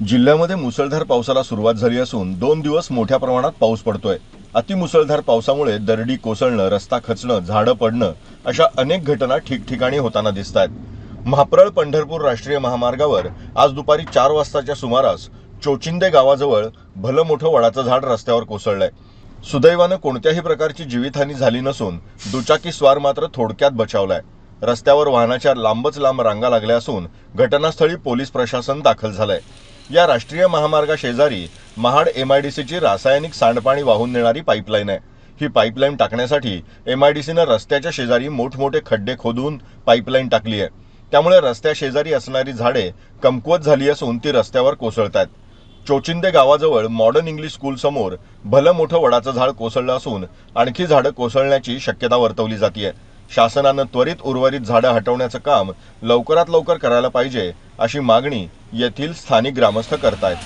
जिल्ह्यामध्ये मुसळधार पावसाला सुरुवात झाली असून दोन दिवस मोठ्या प्रमाणात पाऊस पडतोय. अतिमुसळधार पावसामुळे दरडी कोसळणं रस्ता खचणं झाडं पडणं अशा अनेक घटना ठिकठिकाणी होताना दिसत आहेत म्हाप्रळ पंढरपूर राष्ट्रीय महामार्गावर आज दुपारी चार वाजताच्या सुमारास चोचिंदे गावाजवळ भलं मोठं वडाचं झाड रस्त्यावर कोसळलंय. सुदैवानं कोणत्याही प्रकारची जीवितहानी झाली नसून दुचाकी स्वार मात्र थोडक्यात बचावलाय. रस्त्यावर वाहनाच्या लांबच लांब रांगा लागल्या असून घटनास्थळी पोलीस प्रशासन दाखल झालंय. या राष्ट्रीय महामार्गा शेजारी महाड एमआयडीसीची रासायनिक सांडपाणी वाहून नेणारी पाईपलाईन आहे. ही पाईपलाईन टाकण्यासाठी एमआयडीसीनं रस्त्याच्या शेजारी मोठमोठे खड्डे खोदून पाईपलाईन टाकली आहे. त्यामुळे रस्त्या शेजारी असणारी झाडे कमकुवत झाली असून ती रस्त्यावर कोसळत आहेत चोचिंदे गावाजवळ मॉडर्न इंग्लिश स्कूल समोर भलं मोठं वडाचं झाड कोसळलं असून आणखी झाडं कोसळण्याची शक्यता वर्तवली जाते शासनानं त्वरित उर्वरित झाडं हटवण्याचं काम लवकरात लवकर करायला पाहिजे अशी मागणी येथील स्थानिक ग्रामस्थ करतायत.